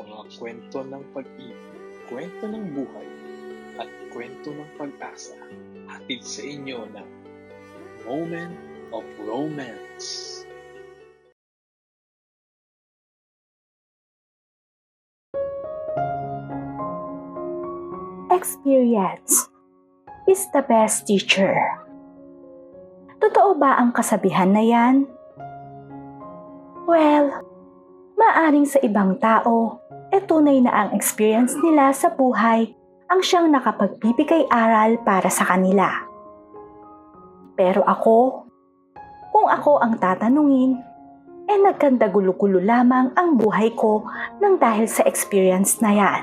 mga kwento ng pag-ibig, kwento ng buhay, at kwento ng pag-asa hatid sa inyo ng Moment of Romance. Experience is the best teacher. Totoo ba ang kasabihan na yan? Well, maaring sa ibang tao, e tunay na ang experience nila sa buhay ang siyang nakapagbibigay aral para sa kanila. Pero ako, kung ako ang tatanungin, eh nagkanda gulo-gulo lamang ang buhay ko nang dahil sa experience na yan.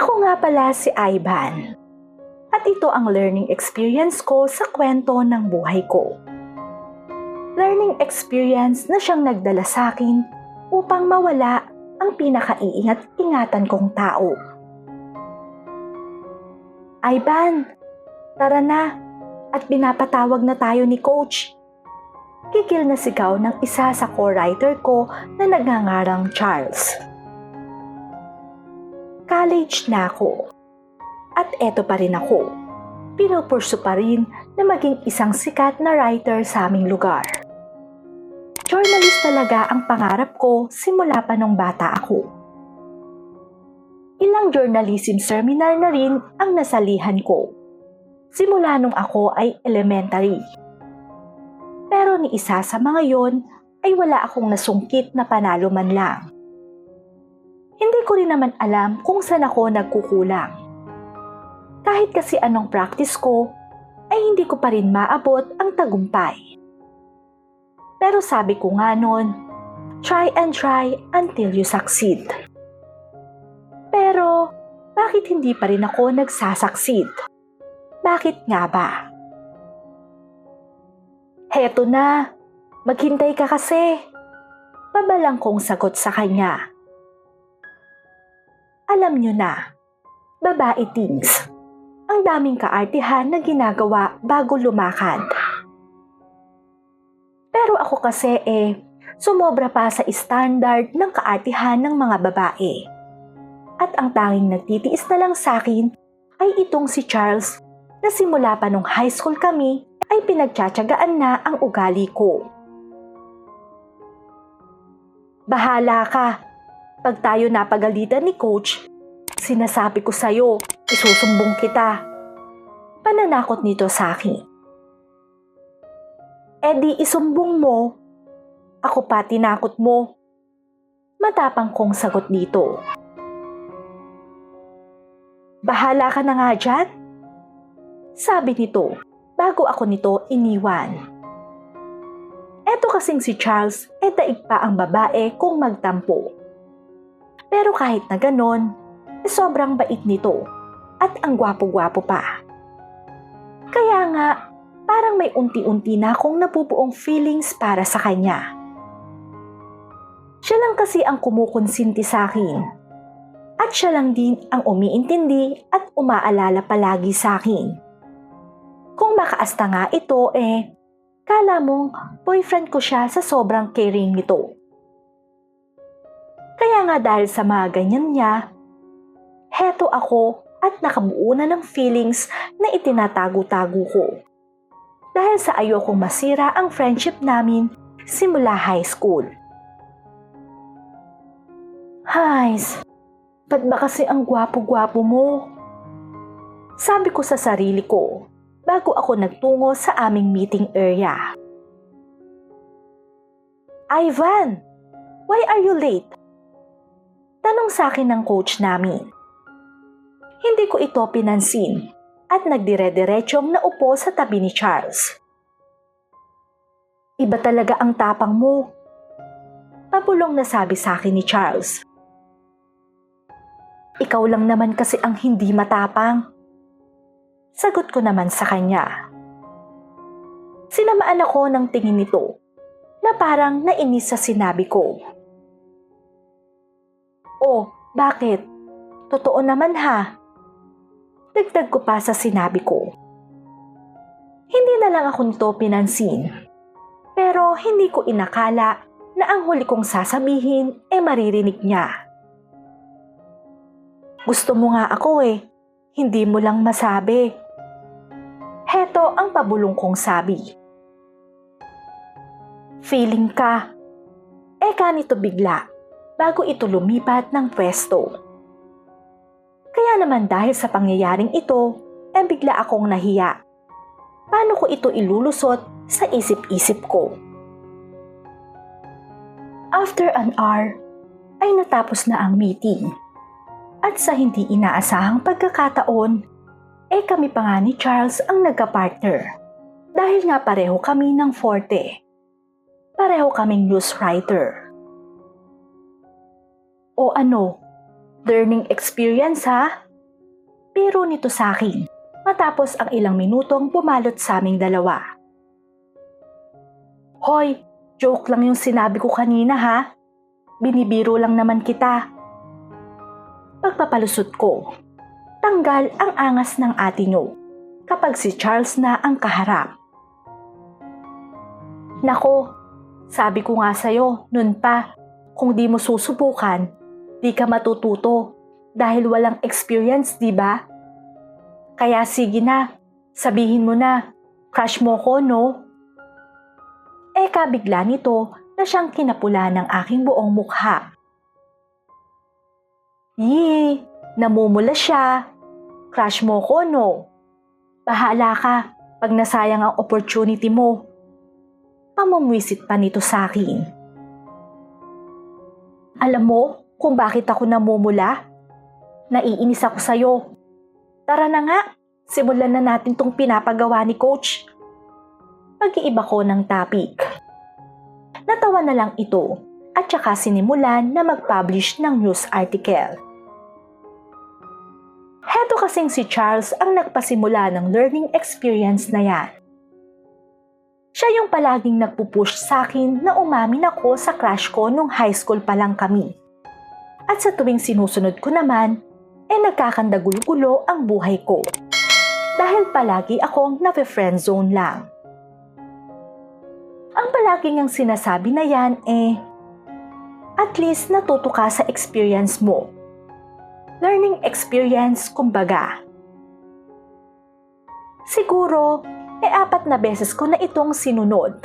Ako nga pala si Ivan. At ito ang learning experience ko sa kwento ng buhay ko. Learning experience na siyang nagdala sa akin upang mawala ang pinakaiingat-ingatan kong tao. Ivan, tara na at pinapatawag na tayo ni Coach. Kikil na sigaw ng isa sa co-writer ko na nagngangarang Charles college na ako. At eto pa rin ako. Pinupurso pa rin na maging isang sikat na writer sa aming lugar. Journalist talaga ang pangarap ko simula pa nung bata ako. Ilang journalism seminar na rin ang nasalihan ko. Simula nung ako ay elementary. Pero ni isa sa mga yon ay wala akong nasungkit na panalo man lang. Hindi ko rin naman alam kung saan ako nagkukulang. Kahit kasi anong practice ko, ay hindi ko pa rin maabot ang tagumpay. Pero sabi ko nga noon, try and try until you succeed. Pero, bakit hindi pa rin ako nagsasucceed? Bakit nga ba? Heto na, maghintay ka kasi. Pabalang kong sagot sa kanya alam nyo na, babae things. Ang daming kaartihan na ginagawa bago lumakad. Pero ako kasi eh, sumobra pa sa standard ng kaartihan ng mga babae. At ang tanging nagtitiis na lang sa akin ay itong si Charles na simula pa nung high school kami ay pinagtsatsagaan na ang ugali ko. Bahala ka, pag tayo napagalitan ni coach, sinasabi ko sa'yo, isusumbong kita. Pananakot nito sa akin. E isumbong mo. Ako pa tinakot mo. Matapang kong sagot dito. Bahala ka na nga dyan. Sabi nito, bago ako nito iniwan. Eto kasing si Charles, e daig pa ang babae kung magtampo. Pero kahit na ganon, eh sobrang bait nito at ang gwapo-gwapo pa. Kaya nga, parang may unti-unti na akong napupuong feelings para sa kanya. Siya lang kasi ang kumukonsinti sa akin. At siya lang din ang umiintindi at umaalala palagi sa akin. Kung makaasta nga ito eh, kala mong boyfriend ko siya sa sobrang caring nito. Kaya nga dahil sa mga ganyan niya, heto ako at nakabuo na ng feelings na itinatago-tago ko. Dahil sa ayokong masira ang friendship namin simula high school. Hays, ba't ba kasi ang gwapo-gwapo mo? Sabi ko sa sarili ko bago ako nagtungo sa aming meeting area. Ivan, why are you late? Tanong sa akin ng coach namin. Hindi ko ito pinansin at nagdire-diretsyong naupo sa tabi ni Charles. Iba talaga ang tapang mo. Papulong na sabi sa akin ni Charles. Ikaw lang naman kasi ang hindi matapang. Sagot ko naman sa kanya. Sinamaan ako ng tingin nito na parang nainis sa sinabi ko. Oh, bakit? Totoo naman ha. Dagdag ko pa sa sinabi ko. Hindi na lang ako nito pinansin. Pero hindi ko inakala na ang huli kong sasabihin e maririnig niya. Gusto mo nga ako eh, hindi mo lang masabi. Heto ang pabulong kong sabi. Feeling ka. Eka nito bigla bago ito lumipat ng pwesto. Kaya naman dahil sa pangyayaring ito, eh bigla akong nahiya. Paano ko ito ilulusot sa isip-isip ko? After an hour, ay natapos na ang meeting. At sa hindi inaasahang pagkakataon, eh kami pa nga ni Charles ang nagka-partner. Dahil nga pareho kami ng forte. Pareho kaming news writer. O ano, learning experience ha? Pero nito sa akin, matapos ang ilang minutong pumalot sa aming dalawa. Hoy, joke lang yung sinabi ko kanina ha. Binibiro lang naman kita. Pagpapalusot ko, tanggal ang angas ng ate nyo kapag si Charles na ang kaharap. Nako, sabi ko nga sa'yo, nun pa, kung di mo susubukan, di ka matututo dahil walang experience, di ba? Kaya sige na, sabihin mo na, crush mo ko, no? Eka bigla nito na siyang kinapula ng aking buong mukha. Yee, namumula siya. Crush mo ko, no? Bahala ka pag nasayang ang opportunity mo. Pamamwisit pa nito sa akin. Alam mo kung bakit ako namumula? Naiinis ako sa'yo. Tara na nga, simulan na natin tong pinapagawa ni Coach. Pag-iiba ko ng topic. Natawa na lang ito at saka sinimulan na mag-publish ng news article. Heto kasing si Charles ang nagpasimula ng learning experience na yan. Siya yung palaging nagpupush sa akin na umamin ako sa crush ko nung high school pa lang kami. At sa tuwing sinusunod ko naman, eh nagkakandagulo-gulo ang buhay ko. Dahil palagi akong nafe-friend zone lang. Ang palagi niyang sinasabi na yan eh, at least natuto ka sa experience mo. Learning experience, kumbaga. Siguro, eh apat na beses ko na itong sinunod.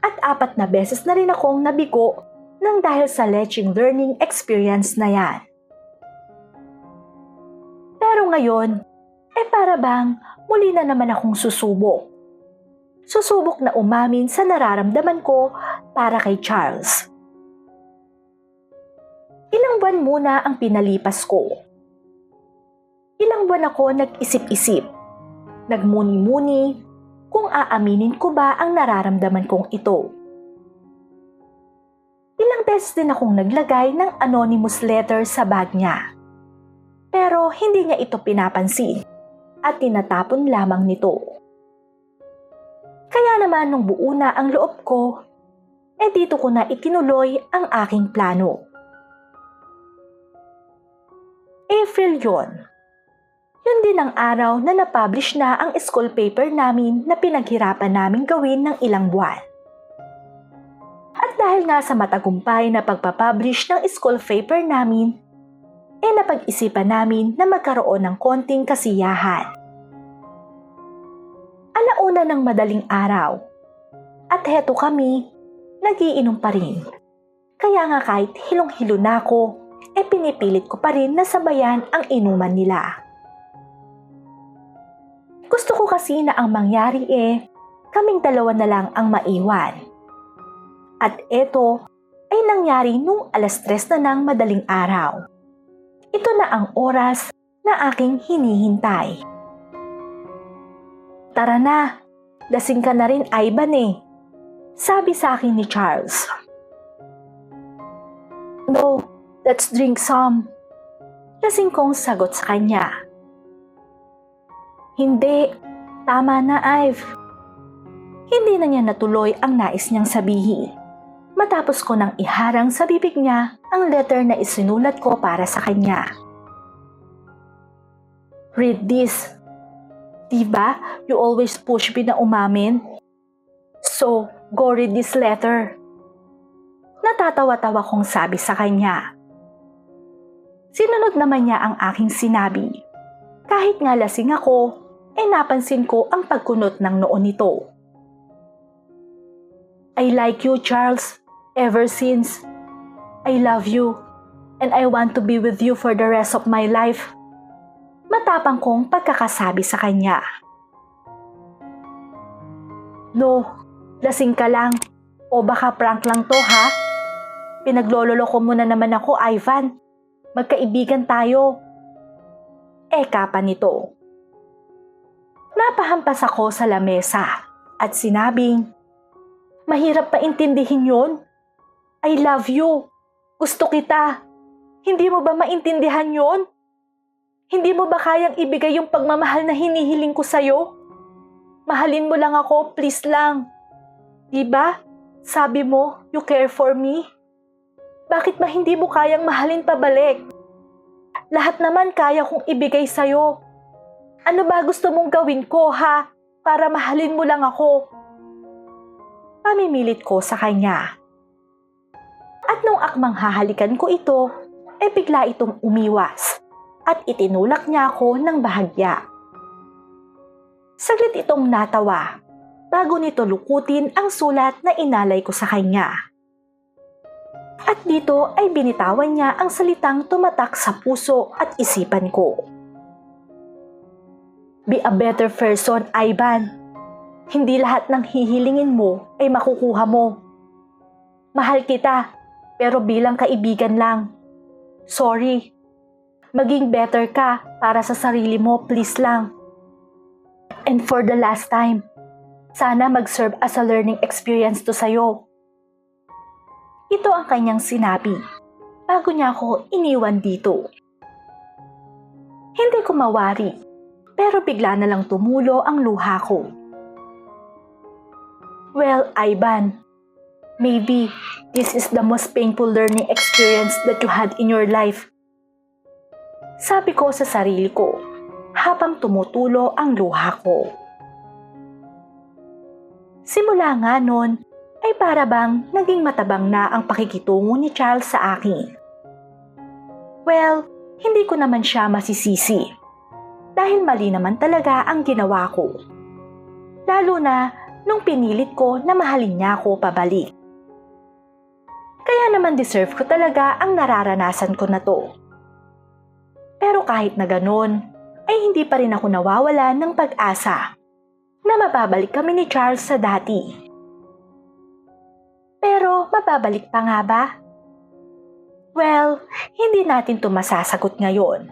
At apat na beses na rin akong nabigo nang dahil sa leching learning experience na yan. Pero ngayon, eh para bang muli na naman akong susubok. Susubok na umamin sa nararamdaman ko para kay Charles. Ilang buwan muna ang pinalipas ko. Ilang buwan ako nag-isip-isip, nagmuni-muni kung aaminin ko ba ang nararamdaman kong ito. Ilang beses din akong naglagay ng anonymous letter sa bag niya. Pero hindi niya ito pinapansin at tinatapon lamang nito. Kaya naman nung buo na ang loob ko, eh dito ko na itinuloy ang aking plano. April yon. Yun din ang araw na napublish na ang school paper namin na pinaghirapan namin gawin ng ilang buwan. Dahil nga sa matagumpay na pagpapublish ng school paper namin, eh napag-isipan namin na magkaroon ng konting kasiyahan. Alauna ng madaling araw. At heto kami, nagiinom pa rin. Kaya nga kahit hilong-hilo na ako, eh pinipilit ko pa rin na sabayan ang inuman nila. Gusto ko kasi na ang mangyari eh, kaming dalawa na lang ang maiwan. At eto ay nangyari nung alas tres na ng madaling araw. Ito na ang oras na aking hinihintay. Tara na, lasing ka na rin Ivan eh. Sabi sa akin ni Charles. No, let's drink some. Lasing kong sagot sa kanya. Hindi, tama na Ive. Hindi na niya natuloy ang nais niyang sabihin. Matapos ko nang iharang sa bibig niya ang letter na isinulat ko para sa kanya. Read this. Diba, you always push me na umamin? So, go read this letter. natatawa-tawa kong sabi sa kanya. Sinunod naman niya ang aking sinabi. Kahit nga lasing ako, ay napansin ko ang pagkunot ng noo nito. I like you, Charles, ever since. I love you, and I want to be with you for the rest of my life. Matapang kong pagkakasabi sa kanya. No, lasing ka lang. O baka prank lang to ha? Pinaglololo ko muna naman ako, Ivan. Magkaibigan tayo. Eka pa nito. Napahampas ako sa lamesa at sinabing, Mahirap pa intindihin yon. I love you. Gusto kita. Hindi mo ba maintindihan yon? Hindi mo ba kayang ibigay yung pagmamahal na hinihiling ko sa'yo? Mahalin mo lang ako, please lang. Diba? Sabi mo, you care for me? Bakit ba hindi mo kayang mahalin pabalik? Lahat naman kaya kong ibigay sa'yo. Ano ba gusto mong gawin ko, ha? Para mahalin mo lang ako. Pamimilit ko sa kanya. At nung akmang hahalikan ko ito, e bigla itong umiwas at itinulak niya ako ng bahagya. Saglit itong natawa bago nito lukutin ang sulat na inalay ko sa kanya. At dito ay binitawan niya ang salitang tumatak sa puso at isipan ko. Be a better person, Ivan. Hindi lahat ng hihilingin mo ay makukuha mo. Mahal kita, pero bilang kaibigan lang. Sorry. Maging better ka para sa sarili mo, please lang. And for the last time, sana mag-serve as a learning experience to sa'yo. Ito ang kanyang sinabi bago niya ako iniwan dito. Hindi ko mawari, pero bigla na lang tumulo ang luha ko. Well, Ivan, maybe this is the most painful learning experience that you had in your life. Sabi ko sa sarili ko habang tumutulo ang luha ko. Simula nga nun, ay para bang naging matabang na ang pakikitungo ni Charles sa akin. Well, hindi ko naman siya masisisi. Dahil mali naman talaga ang ginawa ko. Lalo na nung pinilit ko na mahalin niya ako pabalik. Kaya naman deserve ko talaga ang nararanasan ko na to. Pero kahit na ganun, ay hindi pa rin ako nawawala ng pag-asa na mababalik kami ni Charles sa dati. Pero mababalik pa nga ba? Well, hindi natin to masasagot ngayon.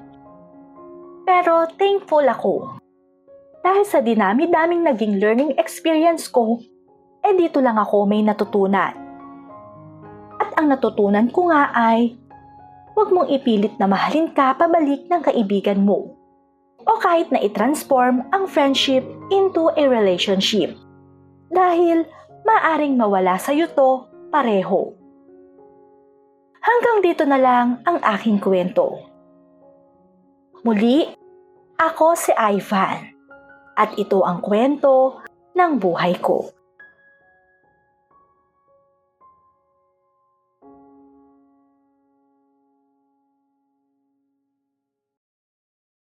Pero thankful ako. Dahil sa dinami-daming naging learning experience ko, eh dito lang ako may natutunan. Ang natutunan ko nga ay, huwag mong ipilit na mahalin ka pabalik ng kaibigan mo. O kahit na i-transform ang friendship into a relationship. Dahil maaring mawala sa iyo to pareho. Hanggang dito na lang ang aking kwento. Muli, ako si Ivan at ito ang kwento ng buhay ko.